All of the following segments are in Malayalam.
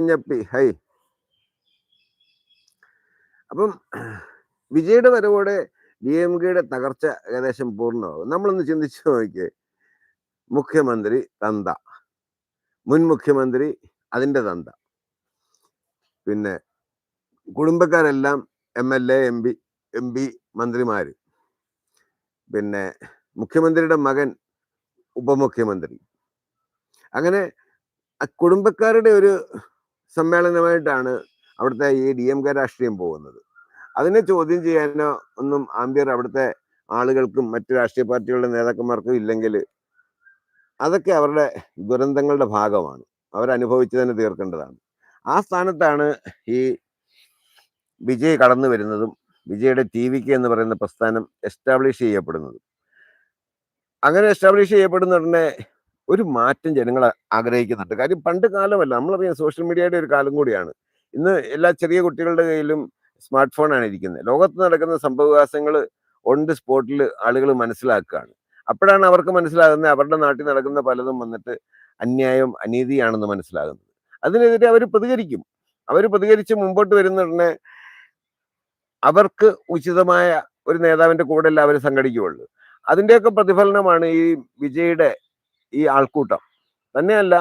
കുഞ്ഞപ്പി ഹൈ. അപ്പം വിജയുടെ വരവോടെ ഡി എം കെയുടെ തകർച്ച ഏകദേശം പൂർണമാകും. നമ്മളൊന്ന് ചിന്തിച്ചു നോക്കിയേ. മുഖ്യമന്ത്രി തന്ത. മുൻ മുഖ്യമന്ത്രി അതിന്റെ തന്ത. പിന്നെ കുടുംബക്കാരെല്ലാം M L A M P M P മന്ത്രിമാർ പിന്നെ മുഖ്യമന്ത്രിയുടെ മകൻ ഉപമുഖ്യമന്ത്രി. അങ്ങനെ കുടുംബക്കാരുടെ ഒരു സമ്മേളനമായിട്ടാണ് അവിടുത്തെ ഈ ഡി എം കെ രാഷ്ട്രീയം പോകുന്നത്. അതിനെ ചോദ്യം ചെയ്യാനോ ഒന്നും ആംബിയർ അവിടുത്തെ ആളുകൾക്കും മറ്റു രാഷ്ട്രീയ പാർട്ടികളുടെ നേതാക്കന്മാർക്കും ഇല്ലെങ്കിൽ അതൊക്കെ അവരുടെ ദുരന്തങ്ങളുടെ ഭാഗമാണ്. അവരനുഭവിച്ച് തന്നെ തീർക്കേണ്ടതാണ്. ആ സ്ഥാനത്താണ് ഈ വിജയ് കടന്നു വരുന്നതും വിജയുടെ ടി വിക്ക് എന്ന് പറയുന്ന പ്രസ്ഥാനം എസ്റ്റാബ്ലിഷ് ചെയ്യപ്പെടുന്നതും. അങ്ങനെ എസ്റ്റാബ്ലിഷ് ചെയ്യപ്പെടുന്ന ഉടനെ ഒരു മാറ്റം ജനങ്ങൾ ആഗ്രഹിക്കുന്നുണ്ട്. കാര്യം പണ്ട് കാലമല്ല. നമ്മളറിയാം സോഷ്യൽ മീഡിയയുടെ ഒരു കാലം കൂടിയാണ്. ഇന്ന് എല്ലാ ചെറിയ കുട്ടികളുടെ കയ്യിലും സ്മാർട്ട് ഫോണാണ് ഇരിക്കുന്നത്. ലോകത്ത് നടക്കുന്ന സംഭവവികാസങ്ങൾ ദി സ്പോട്ടിൽ ആളുകൾ മനസ്സിലാക്കുകയാണ്. അപ്പോഴാണ് അവർക്ക് മനസ്സിലാകുന്നത് അവരുടെ നാട്ടിൽ നടക്കുന്ന പലതും വന്നിട്ട് അന്യായം അനീതിയാണെന്ന് മനസ്സിലാകുന്നത്. അതിനെതിരെ അവർ പ്രതികരിക്കും. അവർ പ്രതികരിച്ച് മുമ്പോട്ട് വരുന്ന ഉടനെ അവർക്ക് ഉചിതമായ ഒരു നേതാവിന്റെ കൂടെ അവർ സംഘടിക്കുകയുള്ളൂ. അതിന്റെയൊക്കെ പ്രതിഫലനമാണ് ഈ വിജയുടെ ഈ ആൾക്കൂട്ടം. തന്നെയല്ല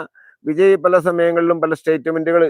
വിജയ് പല സമയങ്ങളിലും പല സ്റ്റേറ്റ്മെന്റുകൾ